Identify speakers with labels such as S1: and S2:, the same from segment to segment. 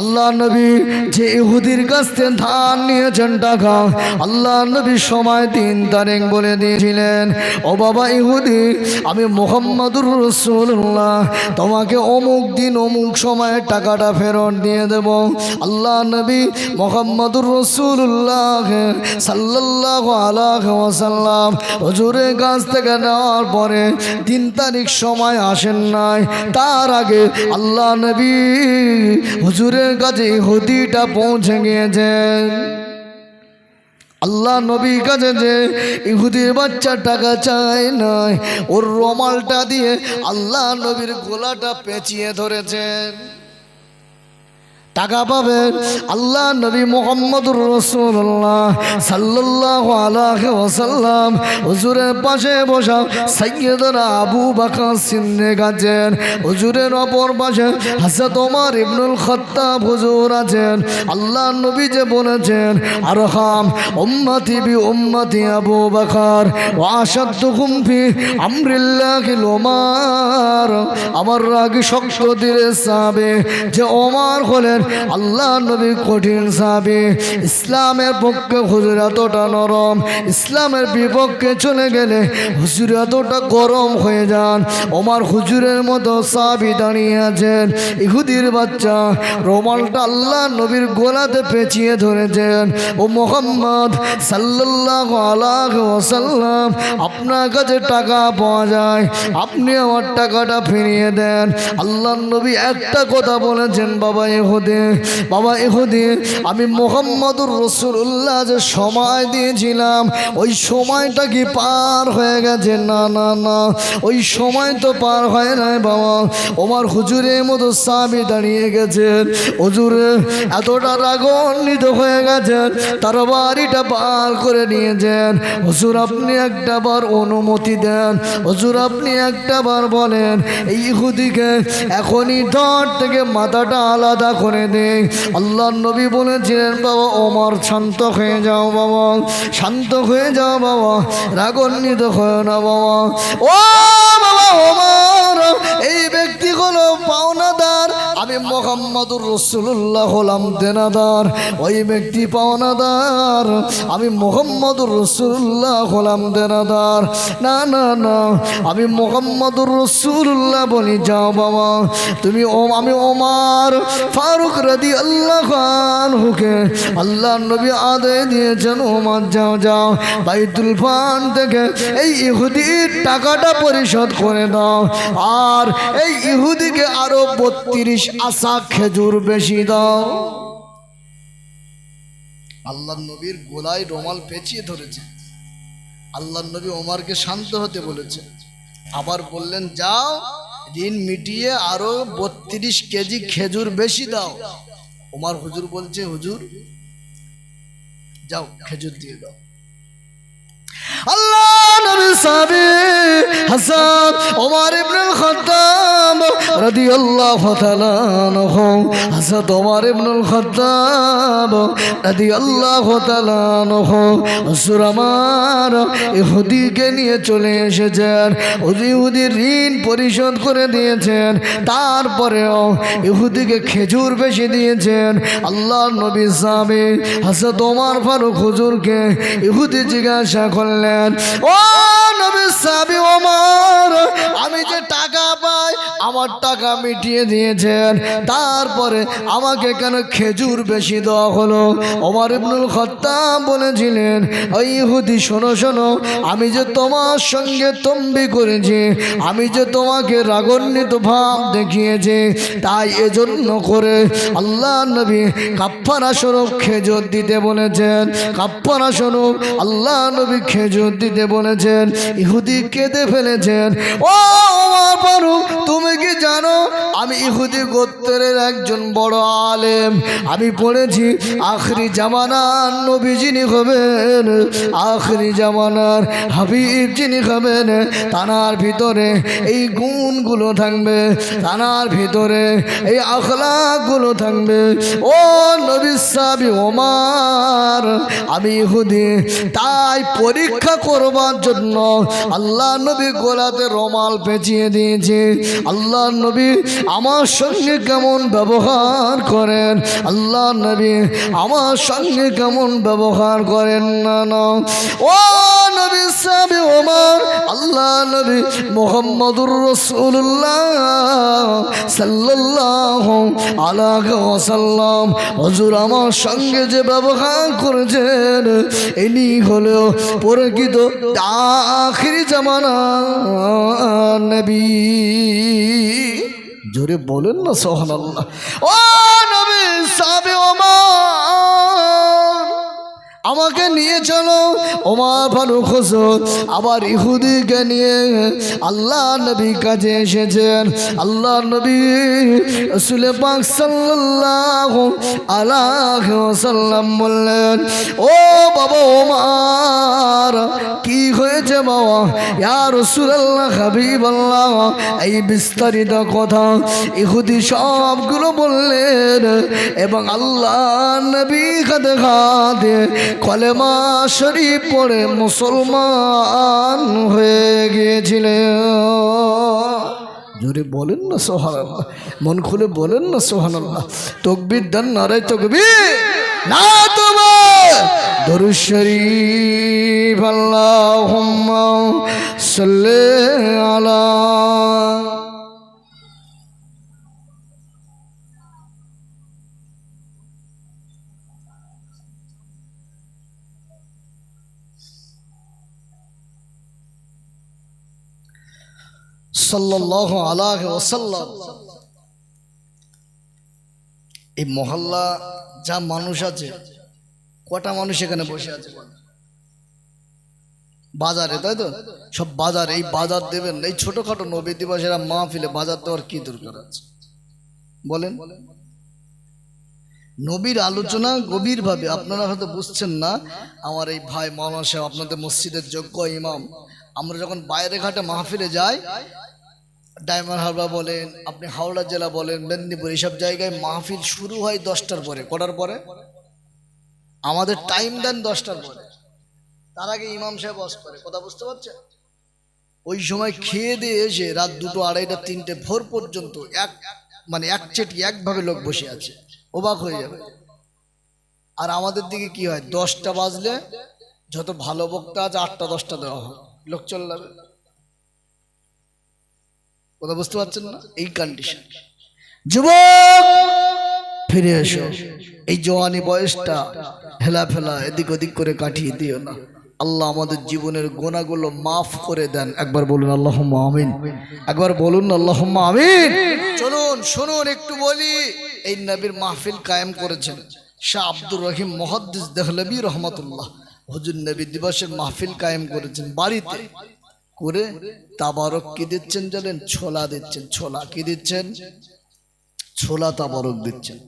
S1: আল্লাহ নবী যে ইহুদির কাছ থেকে ধান নিয়েছেন টাকা, আল্লাহ নবী সময় তিন তারিখ বলে দিয়েছিলেন, ও বাবা ইহুদি, আমি মোহাম্মদুর রসুল্লাহ তোমাকে অমুক দিন অমুক সময়ে টাকাটা ফেরত দিয়ে দেব। আল্লাহ নবী মোহাম্মদুর রসুল্লাহ সাল্লাহ আলাহ ওয়াসাল্লাম হজুরের কাছ থেকে নেওয়ার পরে তিন তারিখ সময় আসেন নাই। তার আগে আল্লাহ নবী হুজুরের কাছে হতিটা পৌঁছে গিয়েছেন। আল্লাহ নবীর কাছে যে ইহুদির বাচ্চা টাকা চায় নাই, ওর রমালটা দিয়ে আল্লাহ নবীর গোলাটা পেঁচিয়ে ধরেছেন। টাকা পাবেন। আল্লাহ নবী মোহাম্মদুর রসুল্লাহ সাল্লাহ আলাহ ওসাল্লাম হুজুরের পাশে বসা সৈয়দরা আবু বাকা সিন্নে গাছেন হুজুরের অপর পাশে হাসত ওমর ইবনুল খত্তাব হুজুর আছেন। আল্লাহ নবী যে বলেছেন আর হাম উম্মতি বি উম্মতি আবু বাকার ও ওয়াসাদ্দু কুমফি আমরিল্লাহ ওমার আমার রাগি শক্ত দিলে সাবে যে ওমার হলেন আল্লাহ নবী কঠিন সাবে, ইসলামের পক্ষে হুজুর এতটা নরম, ইসলামের বিপক্ষে চলে গেলে হুজুর এতটা গরম হয়ে যান। ওমার হুজুরের মতো সাবি দাঁড়িয়ে আছেন, ইহুদির বাচ্চা, রোমালটা আল্লাহ নবীর গোলাতে পেঁচিয়ে ধরেছেন। ও মোহাম্মদ সাল্লাহ আলাহ ওসাল্লাম আপনার কাছে টাকা পাওয়া যায়, আপনি আমার টাকাটা ফিরিয়ে দেন। আল্লাহ নবী একটা কথা বলেছেন, বাবা এহুদে বাবা এহুদে আমি মোহাম্মদুর রসুল্লাহ যে সময় দিয়েছিলাম, ওই সময়টা কি পার হয়ে গেছে? না না না, ওই সময় তো পার হয় নাই বাবা। ওমার হুজুরের মতো সাবি দাঁড়িয়ে গেছেন হুজুরে, এতটা রাগান্বিত হয়ে গেছেন তার বাড়িটা পার করে নিয়েছেন। হুজুর, আপনি একটা বার অনুমতি দেন। হুজুর, আপনি একটা বার বলেন, এই ইহুদিকে এখনই ধর থেকে মাথাটা আলাদা করে দেয় আল্লাহ নবী বলেছিলেন, বাবা, ওমর, শান্ত হয়ে যাও বাবা, শান্ত হয়ে যাও বাবা, রাগান্বিত হয়ে না বাবা। ও বাবা, ওমর! আমি মোহাম্মদুর রসুল্লাহ হলাম দেনাদার, ওই ব্যক্তি পাওনাদার। আমি মোহাম্মদুর রসুল্লাহ হলাম দেনাদার। না না না, আমি মোহাম্মদুর রসুল্লাহ বলি, যাও বাবা। তুমি ও, আমি ওমার ফারুক রাদি আল্লাহ খান হুকে আল্লাহ নবী আদায় দিয়েছেন ওমার যাও যাও। বাইতুল ফান থেকে এই ইহুদির টাকাটা পরিশোধ করে দাও। আর এই ইহুদিকে আরও বত্রিশ আশা খেজুর বেশি দাও। আল্লাহ নবীর গোলায় রোমাল পেঁচিয়ে ধরেছে। আল্লাহ নবী ওমারকে শান্ত হতে বলেছে। আবার বললেন, যাও, ঋণ মিটিয়ে আরও বত্রিশ কেজি খেজুর বেশি দাও। ওমার হুজুর বলছে, হুজুর, যাও, খেজুর দিয়ে দাও। আল্লাহ! নবী হাসান ওমর ইবনুল রাদিয়াল্লাহু তাআলা আনহু ওমর ইবনুল রাদিয়াল্লাহু তাআলা আনহু, হুজুর আমার ইহুদিকে নিয়ে চলে এসেছেন ইহুদির ঋণ পরিশোধ করে দিয়েছেন, তারপরেও ইহুদিকে খেজুর বেশি দিয়েছেন আল্লাহ নবী সাহাবী হাসান ওমর ফারুক হুজুরকে ইহুদি জিজ্ঞাসা করলেন, ও নবী সাবি ওমর আমি যে টাকা আমার টাকা মিটিয়ে দিয়েছেন। তারপরে আমাকে কেন খেজুর বেশি দেওয়া হলো? ওমর ইবনুল খত্তাব বলেছিলেন, ওই ইহুদি, শোনো শোনো, আমি যে তোমার সঙ্গে তম্বি করেছি, আমি যে তোমাকে রাগান্বিত ভাব দেখিয়েছি, তাই এজন্য করে আল্লাহ নবী কাপ্পারা স্বরূপ খেজুর দিতে বলেছেন। কাপ্পারা স্বরূপ আল্লাহ নবী খেজুর দিতে বলেছেন। ইহুদি কেঁদে ফেলেছেন। ও ফারুক তুমি কি জানো? আমি ইহুদি গোত্রের একজন বড় আলেম। আমি পড়েছি আখরি জামানার নবী যিনি হবেন। আখরি জামানার হাবিব যিনি হবেন। তানার ভিতরে এই গুণগুলো থাকবে। তানার ভিতরে এই আখলাগুলো থাকবে। ও নবী সাবি ওমার, আমি ইহুদি, তাই পরীক্ষা করবার জন্য আল্লাহ নবী গোলাতে রমাল পেঁচিয়ে দিয়ে নিয়েছি আল্লাহ নবী আমার সঙ্গে কেমন ব্যবহার করেন? আল্লাহ নবী আমার সঙ্গে কেমন ব্যবহার করেন না না। ও নবী সাহেব, ওমার নবী মোহাম্মদুর রসুল্লাহ সাল্লাহ আলাহ ওসাল্লাম হজুর আমার সঙ্গে যে ব্যবহার করেছেন, ইনি হলো প্রকৃত আখিরি জামানা নবী। জোরে বলেন না সোহান আল্লাহ ও নবী সাবে ওমর! আমাকে নিয়ে চলো। ওমার ফারুক হোসেন আবার ইহুদিকে নিয়ে আল্লাহ নবী কাছে এসেছেন। আল্লাহ নবী রসুল পাক সাল্লাল্লাহু আলাইহি ওয়াসাল্লাম বললেন, ও বাবা ওমার, কি হয়েছে বাবা? ইয়া রাসূলুল্লাহ, হাবিবাল্লাহ, এই বিস্তারিত কথা। ইহুদি সবগুলো বললেন, এবং আল্লাহ নবী খাতে খাতে কলেমা শরীফ পড়ে মুসলমান হয়ে গিয়েছিলেন জোরে বলেন না সোহানাল্লাহ মন খুলে বলেন না সোহান আল্লাহ তকবির দেন নারায় তকবির। না তোমার। দরুদ শরীফ আল্লাহুম্মা সাল্লি আলা সাল্লাল্লাহু আলাইহি ওয়াসাল্লাম। এই মহল্লা, যা মানুষ আছে, কটা মানুষ এখানে বসে আছে? বাজারে, তাই তো? সব বাজার, এই বাজার দেবেন এই ছোটখাটো নবী দিবসেরা মাহফিলে বাজার দেওয়ার কি দরকার আছে? বলেন। নবীর আলোচনা গভীরভাবে, আপনারা হয়তো বুঝছেন না, আমার এই ভাই মাওলানা সাহেব আপনাদের মসজিদের যোগ্য ইমাম। আমরা যখন বাইরে ঘাটে মাহফিলে যাই ডায়মন্ড হারবার বলেন, আপনি হাওড়া জেলা বলেন, মেদিনীপুর এইসব জায়গায় মাহফিল শুরু হয় দশটার পরে। কটার পরে? আমাদের টাইম দেন দশটার পরে। তার আগে ইমাম সাহেব বস করে, কথা বুঝতে পারছেন? ওই সময় খেয়ে দিয়ে এসে রাত দুটো আড়াইটা, তিনটে ভোর পর্যন্ত এক মানে এক চেটি একভাবে লোক বসে আছে। অবাক হয়ে যাবে। আর আমাদের দিকে কি হয়? দশটা বাজলে যত ভালো বক্তা আছে, আটটা, দশটা দেওয়া হয়। লোক চলে যাবে। কথা বুঝতে পারছেন না? এই কন্ডিশন যুবক ফিরে এসো। এই জওয়ানি বয়সটা হেলা ফেলা এদিক ওদিক করে কাটিয়ে দিও না। আল্লাহ আমাদের জীবনের গোনাগুলো মাফ করে দেন। একবার বলুন আল্লাহ আমিন। একবার বলুন আল্লাহ আমিন। চলুন শুনুন একটু বলি। এই নবীর মাহফিল কায়েম করেছেন শাহ আব্দুর রহিম মহাদ্দিস দেহলবি রহমতুল্লাহ। হুজুর নবী দিবসের মাহফিল কায়েম করেছেন বাড়িতে। করে তাবারক কি দিচ্ছেন জানেন? ছোলা দিচ্ছেন। ছোলা কি দিচ্ছেন? ছোলা তাবারক দিচ্ছেন।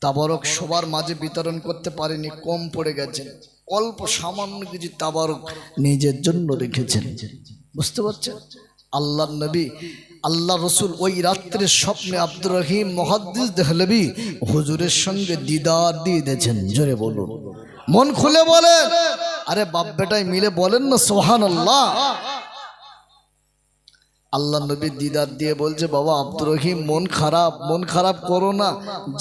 S1: তাবারক সবার মাঝে বিতরণ করতে পারেনি, কম পড়ে গেছেন অল্প সামান্য কিছু তাবারক নিজের জন্য রেখেছেন। বুঝতে পারছেন? আল্লাহ নবী আল্লাহ রসুল ওই রাত্রের স্বপ্নে আব্দুর রহিম মহাদ্দিস দেহলবি হুজুরের সঙ্গে দিদার দিয়ে দিয়েছেন। জোরে বলুন। মন খুলে বলেন। আরে বাপ বেটাই মিলে বলেন না সোহান আল্লাহ আল্লাহ নবী দিদার দিয়ে বলছে, বাবা আব্দুর রহিম, মন খারাপ মন খারাপ করো না।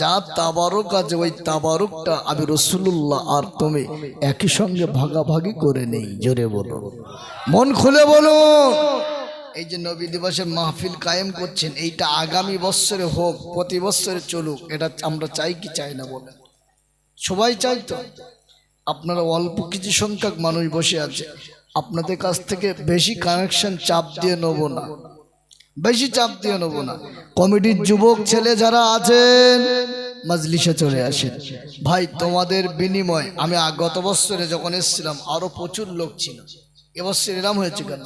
S1: যা তাবারক আছে, ওই তাবারকটা আমি রসুল্লাহ আর তুমি একই সঙ্গে ভাগাভাগি করে নেই, জোরে বলো মন খুলে বলো এই যে নবী দিবসের মাহফিল কায়েম করছেন, এইটা আগামী বৎসরে হোক, প্রতি বৎসরে চলুক, এটা আমরা চাই কি চাই না বলে সবাই চাই তো? আপনারা অল্প কিছু সংখ্যক মানুষ বসে আছে। আপনাদের কাছ থেকে বেশি কানেকশন চাপ দিয়ে নেব না। বেশি চাপ দিয়ে নেব না। কমিটির যুবক ছেলে যারা আছেন, মাজলিসে চলে আসেন। ভাই, তোমাদের বিনিময়, আমি গত বছরে যখন এসেছিলাম, আরও প্রচুর লোক ছিল। এবছর এরাম হয়েছে কেন?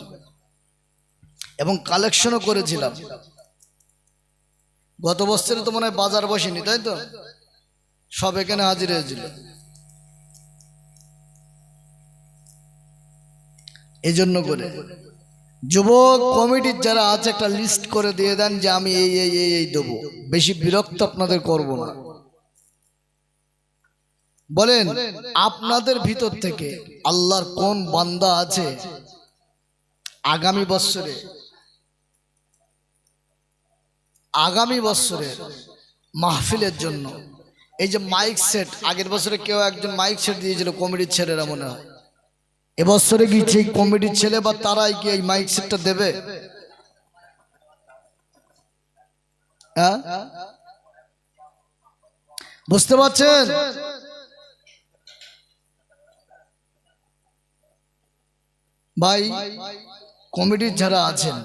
S1: এবং কালেকশনও করেছিলাম। গত বছরে তো মনে হয় বাজার বসেনি, তাই তো? সব এখানে হাজির হয়েছিল। এই জন্য করে। যুবক কমিটির যারা আছে একটা লিস্ট করে দিয়ে দেন যে আমি এই এই এই এই দেবো। বেশি বিরক্ত আপনাদের করব না। বলেন আপনাদের ভিতর থেকে আল্লাহর কোন বান্দা আছে আগামী বছরে আগামী বছরের মাহফিলের জন্য। এই যে মাইক সেট আগের বছরে কেউ একজন মাইক সেট দিয়েছিল কমিটির ছেলেরা মনে হয়। এবছরে কি ঠিক কমিটির ছেলে বা তারাই কি এই মাইক সেটটা দেবে? হ্যাঁ? বুঝতে পারছেন? ভাই কমিটির যারা আছেন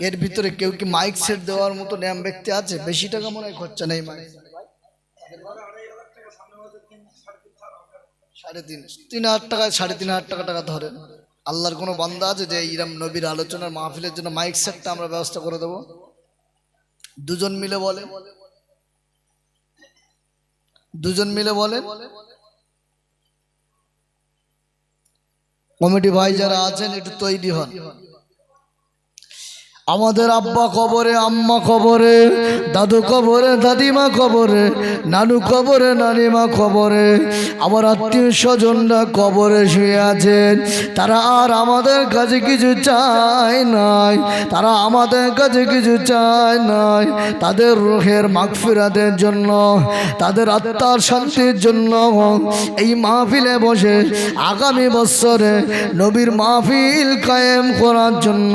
S1: এর ভিতরে কেউ কি মাইক সেট দেওয়ার মতো ন্যাম ব্যক্তি আছে? বেশি টাকা মনে হয় খরচা নেই মাইক সাড়ে তিন তিন হাজার টাকা, সাড়ে তিন হাজার টাকা টাকা ধরেন। আল্লাহর কোনো বান্দা আছে যে ইরাম নবীর আলোচনার মাহফিলের জন্য মাইক সেটটা আমরা ব্যবস্থা করে দেবো? দুজন মিলে বলে দুজন মিলে বলে কমিটি ভাই যারা আছেন, একটু তৈরি হন। আমাদের আব্বা কবরে, আম্মা কবরে, দাদু কবরে, দাদিমা কবরে, নানু কবরে, নানিমা কবরে, আমার আত্মীয় স্বজনরা কবরে শুয়ে আছেন। তারা আর আমাদের কাছে কিছু চায় নাই। তারা আমাদের কাছে কিছু চায় নাই। তাদের রোহের মাগফিরাতের জন্য, তাদের আত্মার শান্তির জন্য এই মাহফিলে বসে আগামী বছরে নবীর মাহফিল কায়েম করার জন্য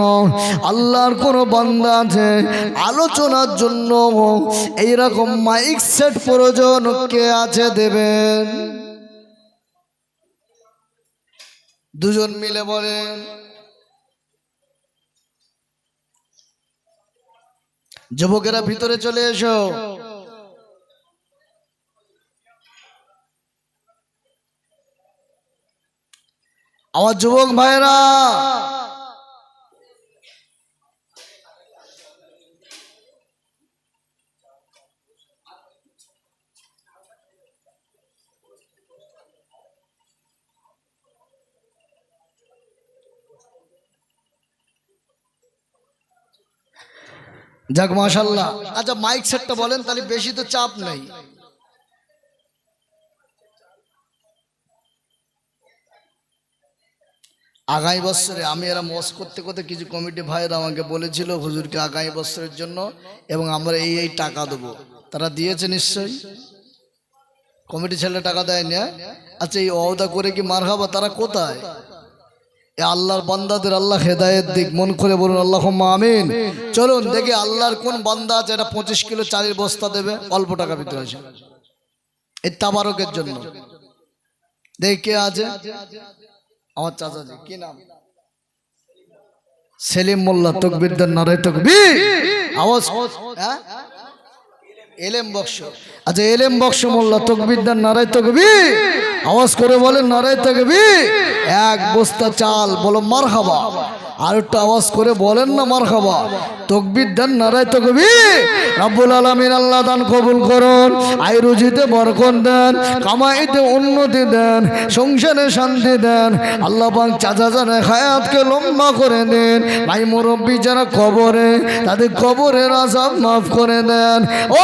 S1: আল্লাহর কোনো বান্দা আছে? আলোচনার জন্য এইরকম মাইক সেট প্রয়োজন, কে আছে দেবেন? দুজন মিলে বলেন। যুবকেরা ভিতরে চলে এসো। আমার যুবক ভাইরা যাক মাশাল্লাহ আচ্ছা মাইক সেটটা বলেন, তাহলে বেশি তো চাপ নেই। আগামী বছরে আমি এরা মস করতে করতে কিছু কমিটি ভাইয়েরা আমাকে বলেছিল, হুজুরকে আগামী বছরের জন্য, এবং আমরা এই এই টাকা দেবো। তারা দিয়েছে নিশ্চয়ই? কমিটি ছেলে টাকা দেয়নি হ্যাঁ? আচ্ছা এই অবদা করে কি মার তারা কোথায়? এ আল্লাহর বান্দাদের আল্লাহ হেদায়ের দিক, মন করে বলুন আল্লাহ আমিন। চলুন দেখি আল্লাহর কোন বান্দা আছে, এটা পঁচিশ কিলো চালের বস্তা দেবে, অল্প টাকা ভিতরে আছে এই তাবারকের জন্য। দেখি কে আছে? আমার চাচাজি কি নাম? সেলিম মোল্লা, তকবিরদার নারায় তকবি আওয়াজ হ্যাঁ? এলেম বক্স। আচ্ছা এলেম বক্স মোল্লা তকবিরদার নারায় তকবি আওয়াজ করে বলেন নারায় তকবি এক বস্তা চাল, বলো মার খাবা আর একটু আওয়াজ করে বলেন না মার খাবা তকবির দেন নারায় তকবি রাব্বুল আলামিন আল্লাহ দান কবুল করুন। আয় রুজিতে বরকত দেন, কামাইতে উন্নতি দেন, সংসারে শান্তি দেন। আল্লাহ পাক চাচা জানে হায়াতকে লম্বা করে দেন। ভাই মুরব্বী যারা কবরে, তাদের কবরের আজাব মাফ করে দেন। ও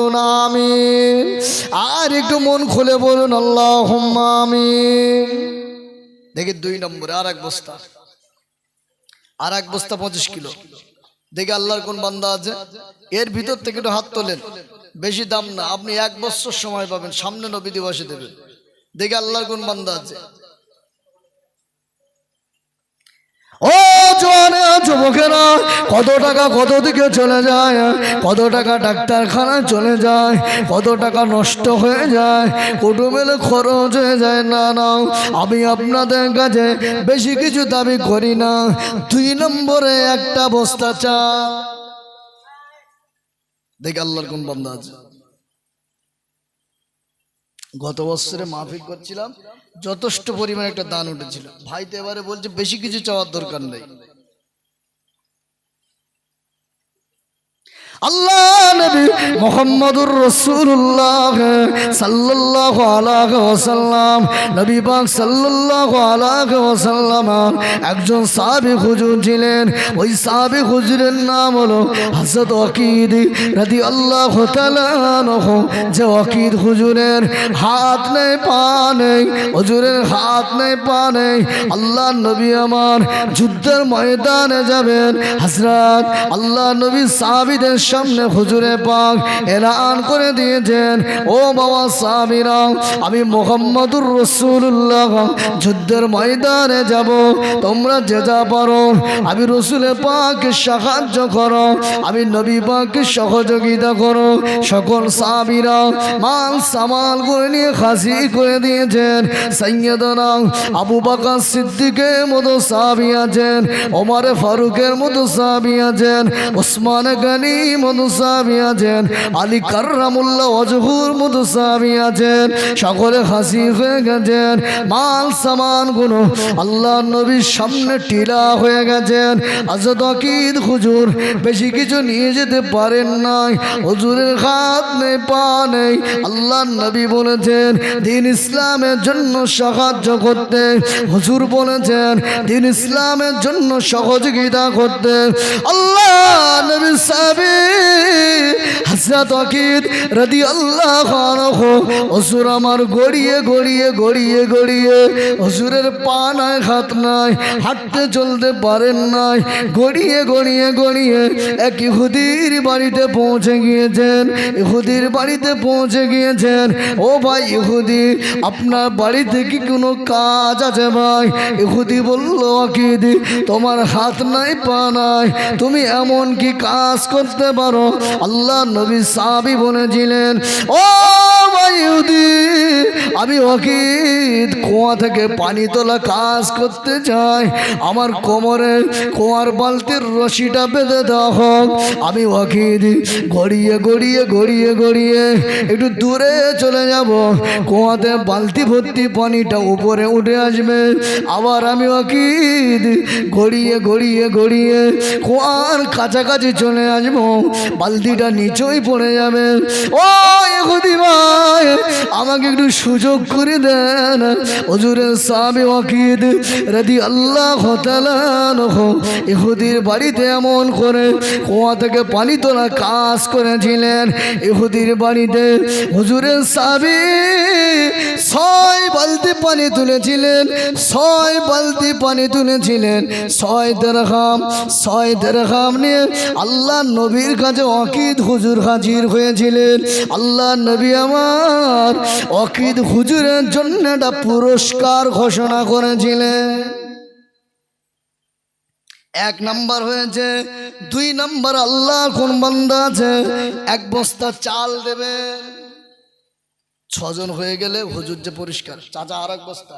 S1: বলুন আমি আর একটু মন খুলে বলুন আল্লাহ আমি দেখি দুই নম্বরে, আর এক বস্তা। আর এক বস্তা পঁচিশ কিলো। দেখে আল্লাহর কোন বান্দা আছে। এর ভিতর থেকে একটু হাত তোলেন। বেশি দাম না, আপনি এক বছর সময় পাবেন, সামনে নবী দিবসে দেবেন দেখে আল্লাহর কোন বান্দা আছে। ও যুবকেরা কত টাকা কত দিকে চলে যায়? কত টাকা ডাক্তারখানায় চলে যায়? কত টাকা নষ্ট হয়ে যায়? কুটুমেলে খরচ হয়ে যায়। না না, আমি আপনাদের কাছে বেশি কিছু দাবি করি না। দুই নম্বরে একটা বস্তা চা। দেখ আল্লাহর কোন বন্ধা আছে। গত বছরে মাফিক করছিলাম, যথেষ্ট পরিমাণে একটা দান উঠেছিল। ভাই তো এবারে বলছে, বেশি কিছু চাওয়ার দরকার নেই। আল্লাহ নবী মোহাম্মদুর রসুল্লাহ সাল্লাল্লাহু আলাইহি ওয়াসাল্লাম, নবী পাক সাল্লাল্লাহু আলাইহি ওয়াসাল্লাম, একজন সাহাবী হুজুর ছিলেন। ওই সাহাবী হুজুরের নাম হলো ওয়াকিদ রাদিয়াল্লাহু তাআলা আনহু। যে ওয়াকিদ হুজুরের হাত নেই, পা নেই, হুজুরের হাত নেই, পা নেই। আল্লাহ নবী আমার যুদ্ধের ময়দানে যাবেন। হযরত আল্লাহ নবী সাহাবীদের সামনে হুজুরে পাক এলান করে দিয়েছেন। ও বাবা সাহাবীরা, আমি মোহাম্মদুর রসুল্লাহ যুদ্ধের ময়দানে যাব, তোমরা যে যা পারো। আমি রসুলের পাকে সাহায্য করো, আমি নবী পাকে সহযোগিতা করো। সকল সাহাবীরা মাল সামাল করে নিয়ে খাসি করে দিয়েছেন। সৈয়দনা আবু বাকা সিদ্দিকের মতো সাহাবি আছেন, ওমর ফারুকের মতো সাহাবি আছেন, ওসমান গানি মতো আছেন। আলী কার্রামুল্লাহ অজহুর মতো আছেন। সকলে হাসি হয়ে গেছেন। মাল সামানগুলো আল্লাহ নবীর সামনে টিলা হয়ে গেছেন। আজদ হুজুর বেশি কিছু নিয়ে যেতে পারেন নাই। হুজুরের হাত নেই, পা নেই। আল্লাহ নবী বলেছেন, দিন ইসলামের জন্য সাহায্য করতে। হুজুর বলেছেন, দিন ইসলামের জন্য সহযোগিতা করতে। আল্লাহ নবী সাহাবী হযরত আকিদ রাদিয়াল্লাহু আনহু, হুজুর আমার গড়িয়ে গড়িয়ে গড়িয়ে গড়িয়ে হুজুরের পা নাই, হাত নাই, হাঁটতে চলতে পারেন নাই, গড়িয়ে গড়িয়ে গড়িয়ে এক ইহুদির বাড়িতে পৌঁছে গিয়েছেন, ইহুদির বাড়িতে পৌঁছে গিয়েছেন। ও ভাই ইহুদি, আপনার বাড়িতে কি কোনো কাজ আছে ভাই? ইহুদি বলল আকিদ তোমার হাত নাই, পা নাই, তুমি এমন কি কাজ করতে পারো। আল্লাহ নবী সাহাবি বলেছিলেন, ও ভাই আমি ওকিদ কুয়া থেকে পানি তোলা কাজ করতে চাই। আমার কোমরে কুয়ার বালতির রশিটা বেঁধে দেওয়া হোক। আমি ওকিদ গড়িয়ে গড়িয়ে গড়িয়ে গড়িয়ে একটু দূরে চলে যাব। কুয়াতে বালতি ভর্তি পানিটা উপরে উঠে আসবে। আবার আমি ওকিদ গড়িয়ে গড়িয়ে গড়িয়ে কুয়ার কাছাকাছি চলে আসব। বালতিটা নিচেই পড়ে যাবে। ও এহুদি ভাই আমাকে একটু সুযোগ করে দেন। হজুরের সাবে ওয়াকিদ রাদি আল্লাহ ইহুদির বাড়িতে এমন করে কুয়া থেকে পানি তোলা কাজ করেছিলেন। ইহুদির বাড়িতে হুজুরের সাবি ছয় বালতি পানি তুলেছিলেন ছয় বালতি পানি তুলেছিলেন। ছয় দেড়হাম ছয় দেড়হাম নিয়ে আল্লাহ নবীর কাছে অকিদ হুজুর হাজির হয়েছিলেন। আল্লাহ নবী আমার অকিদ হুজুরের জন্য একটা পুরস্কার ঘোষণা করেছিলেন। এক নাম্বার হয়েছে, দুই নাম্বার আল্লাহ কোন বান্দা আছে, এক বস্তা চাল দেবে ছজন হয়ে গেলে হুজুর যে পরিষ্কার, চাচা আর এক বস্তা।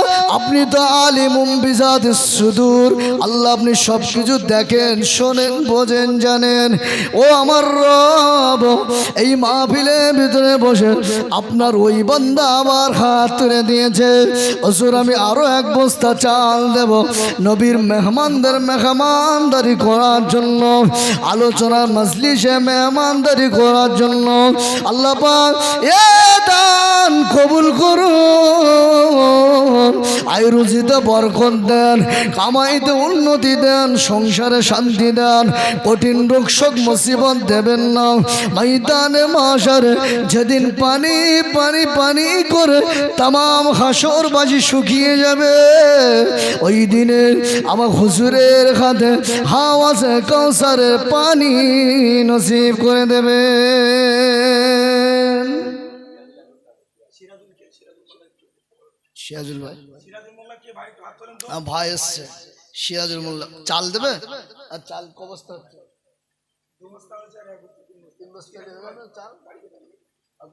S1: আপনি তো আলিমুম বিজাদ সুদূর। আল্লাহ আপনি সব কিছু দেখেন, শোনেন, বোঝেন, জানেন। ও আমার রব, এই মাহফিলের ভিতরে বসে আপনার ওই বান্দা আমার হাত তুলে দিয়েছে। অসুর আমি আরও এক বস্তা চাল দেব। নবীর মেহমানদের মেহমানদারি করার জন্য আলোচনার মজলিসে মেহমানদারি করার জন্য। আল্লাহ এ দান কবুল করুন। আয় রুজিতে বরকত দেন, কামাইতে উন্নতি দেন, সংসারে শান্তি দেন। কঠিন রোগ শোক মুসিবত দেবেন না। ময়দানে মাসারে যেদিন পানি পানি পানি করে তাম হাসর বাজি শুকিয়ে যাবে। ওই দিনে আমার হুজুরের হাতে হাওয়াছে কৌসারের পানি নসিব করে দেবে সিরাজুল ভাই। ভাই এসছে। সিরাজুল মোল্লা। চাল দেবে? আর চাল ক বস্তা হচ্ছে? তিন বস্তা চাল?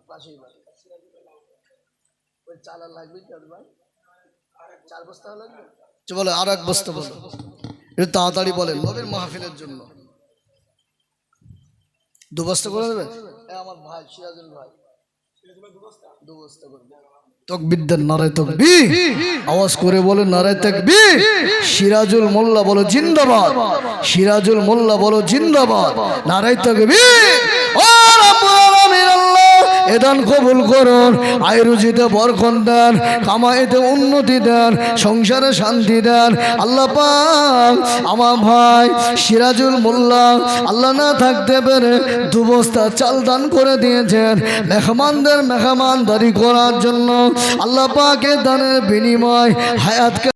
S1: পাশেই বাড়ি। ওই চাল আর লাগবে কি ভাই? চার বস্তা লাগবে? আচ্ছা, বলো আর এক বস্তা বলো। একটু তাড়াতাড়ি বলেন নবীর মাহফিলের জন্য। দু বস্তা করে দেবে? আমার ভাই সিরাজুল ভাই। তকবিদ্যার নারায় তকবি আওয়াজ করে বলে নারায় তকবি সিরাজুল মোল্লা বলো জিন্দাবাদ। সিরাজুল মোল্লা বলো জিন্দাবাদ। নারায় তকবি এদান কবুল করুন আয় বরকন দেন কামাইতে উন্নতি দেন, সংসারে শান্তি দেন। আল্লাহ পাক আমার ভাই সিরাজুল মোল্লা, আল্লাহ না থাকতে পেরে দু বস্তা চাল দান করে দিয়েছেন। মেহমানদের মেহমানদারি করার জন্য আল্লাহ পাকের দানের বিনিময় হায়াতকে